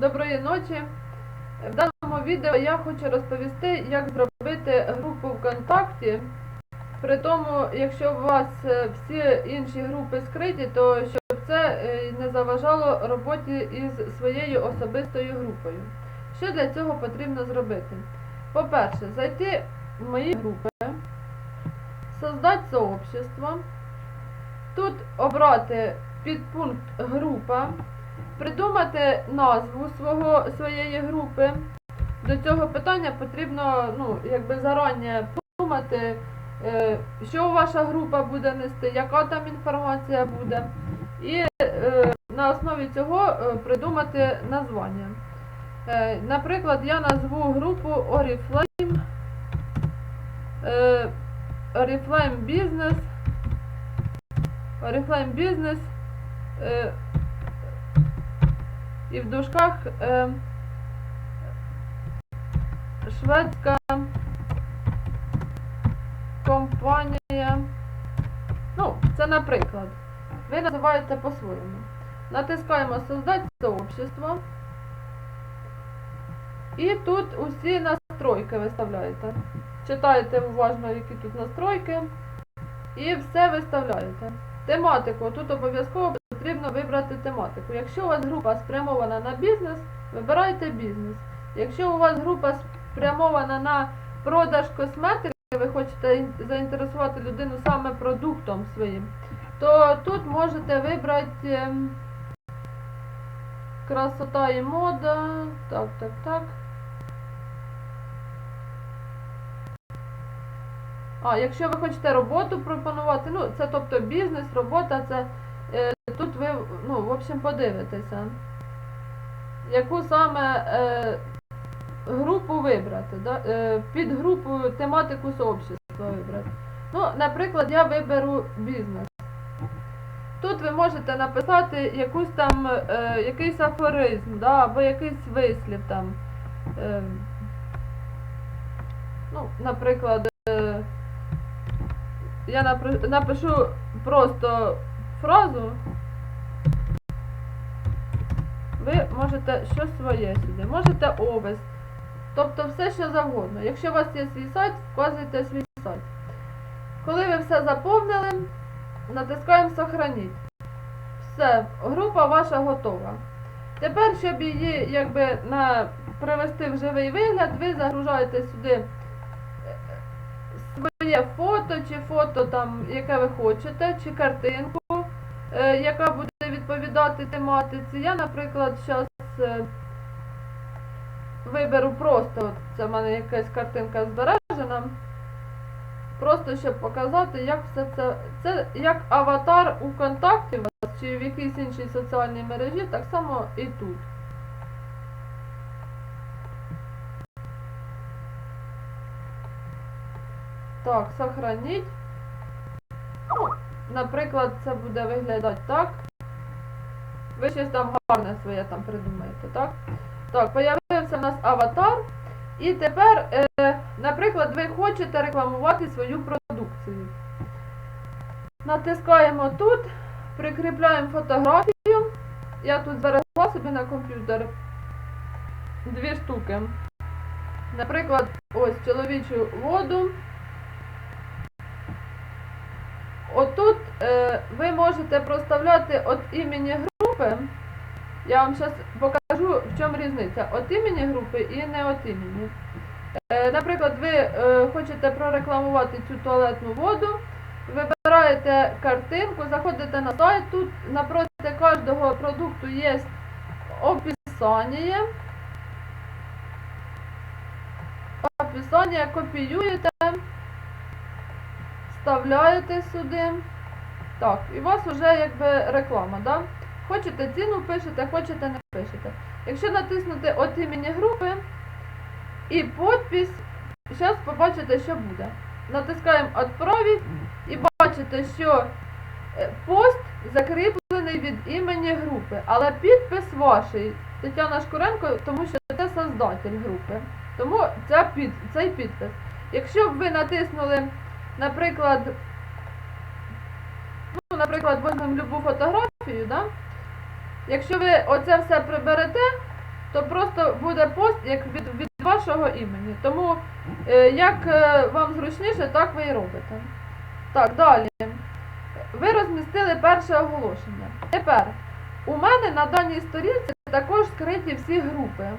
Доброї ночі. В даному відео я хочу розповісти, як зробити групу ВКонтакті. При тому, якщо у вас е, всі інші групи скриті, то щоб це е, не заважало роботі із своєю особистою групою. Що для цього потрібно зробити? По-перше, зайти в мої групи, создати сообщество, тут обрати підпункт група, придумати назву свого, своєї групи. До цього питання потрібно ну, якби зарані подумати, е, що ваша група буде нести, яка там інформація буде. І е, на основі цього е, придумати названня. Наприклад, я назву групу Oriflame, Oriflame Business, Oriflame Business і в дужках е, шведська компанія. Ну, це наприклад. Ви називаєте по-своєму. Натискаємо Создать сообщество. І тут усі настройки виставляєте. Читаєте уважно, які тут настройки. І все виставляєте. Тематику. Тут обов'язково потрібно вибрати тематику. Якщо у вас група спрямована на бізнес, вибирайте бізнес. Якщо у вас група спрямована на продаж косметики, ви хочете заінтересувати людину саме продуктом своїм, то тут можете вибрати ем, красота і мода. Так, так, так. А, якщо ви хочете роботу пропонувати, ну це тобто бізнес, робота, це ви ну, в общем подивитеся, яку саме е, групу вибрати, да? е, під групу тематику сообщества вибрати. Ну, наприклад, я виберу бізнес. Тут ви можете написати якусь там, е, якийсь афоризм, да, або якийсь вислів там. Е, ну, наприклад, е, я напишу просто фразу. Ви можете щось своє сюди, можете овес. Тобто все, що завгодно. Якщо у вас є свій сайт, вказуйте свій сайт. Коли ви все заповнили, натискаємо Сохраніть. Все, група ваша готова. Тепер, щоб її якби на привести в живий вигляд, ви загружаєте сюди е, своє фото, чи фото там, яке ви хочете, чи картинку, е, яка буде відповідати тематиці. Я, наприклад, зараз виберу просто, от це в мене якась картинка збережена. Просто щоб показати, як все це. Це як аватар у контакті вас чи в якійсь іншій соціальній мережі, так само і тут. Так, сохраніть. Ну, наприклад, це буде виглядати так. Ви щось там гарне своє там придумаєте, так? Так, появився в нас аватар. І тепер, е, наприклад, ви хочете рекламувати свою продукцію. Натискаємо тут, прикріпляємо фотографію. Я тут зберегла собі на комп'ютер дві штуки. Наприклад, ось чоловічу воду. Отут е, ви можете проставляти от імені групи. Я вам зараз покажу, в чому різниця. От імені групи і не от імені. Е, наприклад, ви е, хочете прорекламувати цю туалетну воду, вибираєте картинку, заходите на сайт, тут напроти кожного продукту є описання. Описання копіюєте, вставляєте сюди. Так, і у вас вже якби реклама, да? Хочете ціну пишете, хочете не пишете. Якщо натиснути от імені групи і подпись, зараз побачите, що буде. Натискаємо «Отправить» і бачите, що е, пост закріплений від імені групи, але підпис ваший Тетяна Шкуренко, тому що це создатель групи. Тому ця під, цей підпис. Якщо б ви натиснули, наприклад, ну, наприклад, візьмемо любу фотографію, да? Якщо ви оце все приберете, то просто буде пост як від, від вашого імені. Тому е, як е, вам зручніше, так ви і робите. Так, далі. Ви розмістили перше оголошення. Тепер у мене на даній сторінці також скриті всі групи.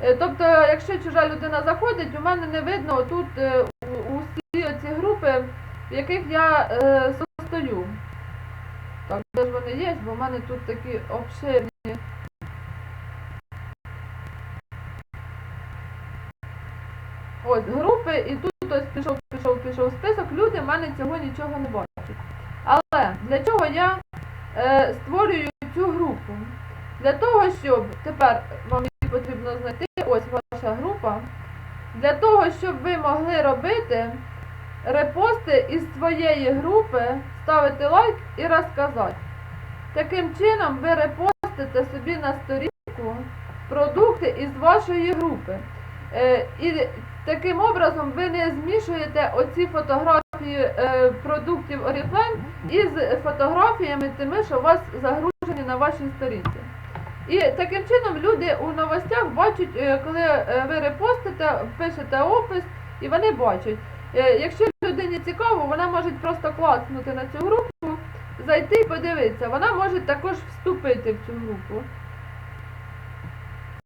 Е, Тобто, якщо чужа людина заходить, у мене не видно тут е, усі ці групи, в яких я е, состою. Так, де ж вони є, бо в мене тут такі обширні. Ось групи, і тут ось пішов, пішов, пішов список. Люди в мене цього нічого не бачать. Але для чого я е, створюю цю групу? Для того, щоб тепер вам потрібно знайти, ось ваша група. Для того, щоб ви могли робити репости із своєї групи, ставити лайк і розказати. Таким чином ви репостите собі на сторінку продукти із вашої групи. Е, і таким образом ви не змішуєте оці фотографії е, продуктів Oriflame із фотографіями тими, що у вас загружені на вашій сторінці. І таким чином люди у новостях бачать, е, коли ви репостите, пишете опис, і вони бачать. Е, Якщо людині цікаво, вона може просто клацнути на цю групу, зайти і подивитися. Вона може також вступити в цю групу.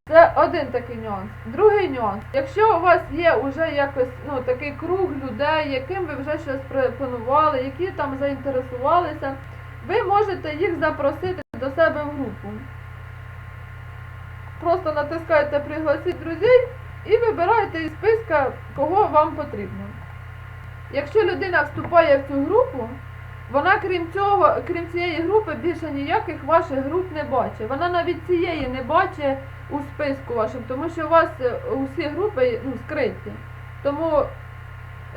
Це один такий нюанс. Другий нюанс. Якщо у вас є вже якось ну, такий круг людей, яким ви вже щось пропонували, які там заінтересувалися, ви можете їх запросити до себе в групу. Просто натискаєте пригласіть друзей і вибираєте із списка, кого вам потрібно. Якщо людина вступає в цю групу, вона крім цього, крім цієї групи, більше ніяких ваших груп не бачить. Вона навіть цієї не бачить у списку вашому, тому що у вас е, усі групи ну, скриті. Тому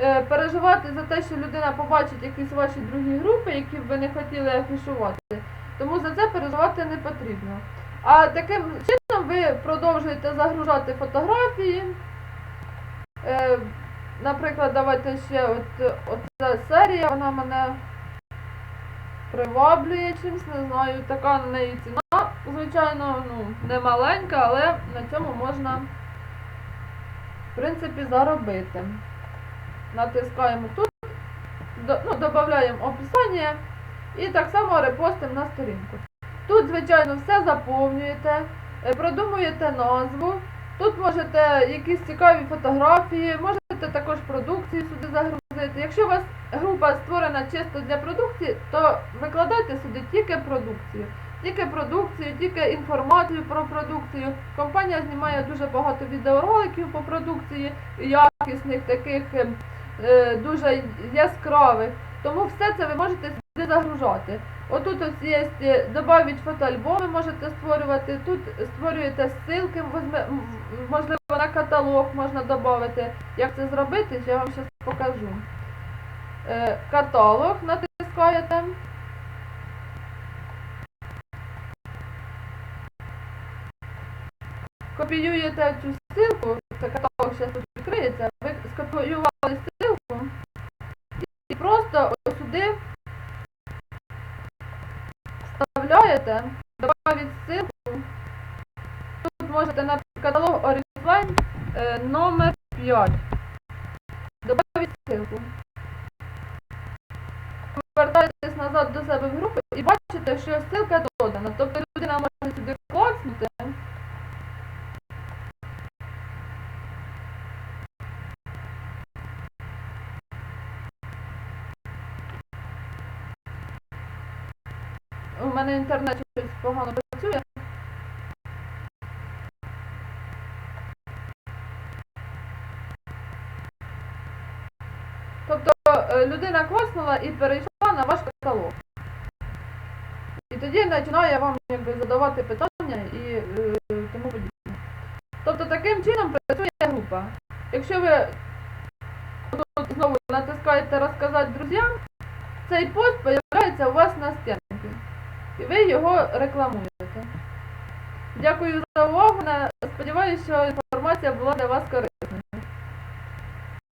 е, переживати за те, що людина побачить якісь ваші другі групи, які б ви не хотіли афішувати, тому за це переживати не потрібно. А таким чином ви продовжуєте загружати фотографії. Е, наприклад, давайте ще от, оця серія, вона мене приваблює чимось, не знаю, така на неї ціна, звичайно, ну, не маленька, але на цьому можна, в принципі, заробити. Натискаємо тут, до, ну, додаємо описання і так само репостимо на сторінку. Тут, звичайно, все заповнюєте, е, продумуєте назву. Тут можете якісь цікаві фотографії, можете також продукцію сюди загрузити. Якщо у вас група створена чисто для продукції, то викладайте сюди тільки продукцію. Тільки продукцію, тільки інформацію про продукцію. Компанія знімає дуже багато відеороликів по продукції, якісних, таких е, е, дуже яскравих. Тому все це ви можете сюди загружати. Отут ось є добавить фотоальбоми, можете створювати. Тут створюєте ссылки, можливо, на каталог можна додати. Як це зробити, я вам зараз покажу. Е, Каталог натискаєте. Копіюєте цю ссылку, це каталог зараз тут відкриється, ви скопіювали вставляєте, добавить ссылку. Тут можете на каталог Oriflame е, номер 5. Добавить ссылку. Повертаєтесь назад до себе в групу і бачите, що ссылка додана. Тобто мене інтернет щось погано працює. Тобто е, людина класнула і перейшла на ваш каталог. І тоді починає вам якби задавати питання і е, тому подібне. Тобто таким чином працює група. Якщо ви знову натискаєте розказати друзям, цей пост з'являється у вас на стінці. І ви його рекламуєте. Дякую за увагу. Сподіваюся, що інформація була для вас корисна.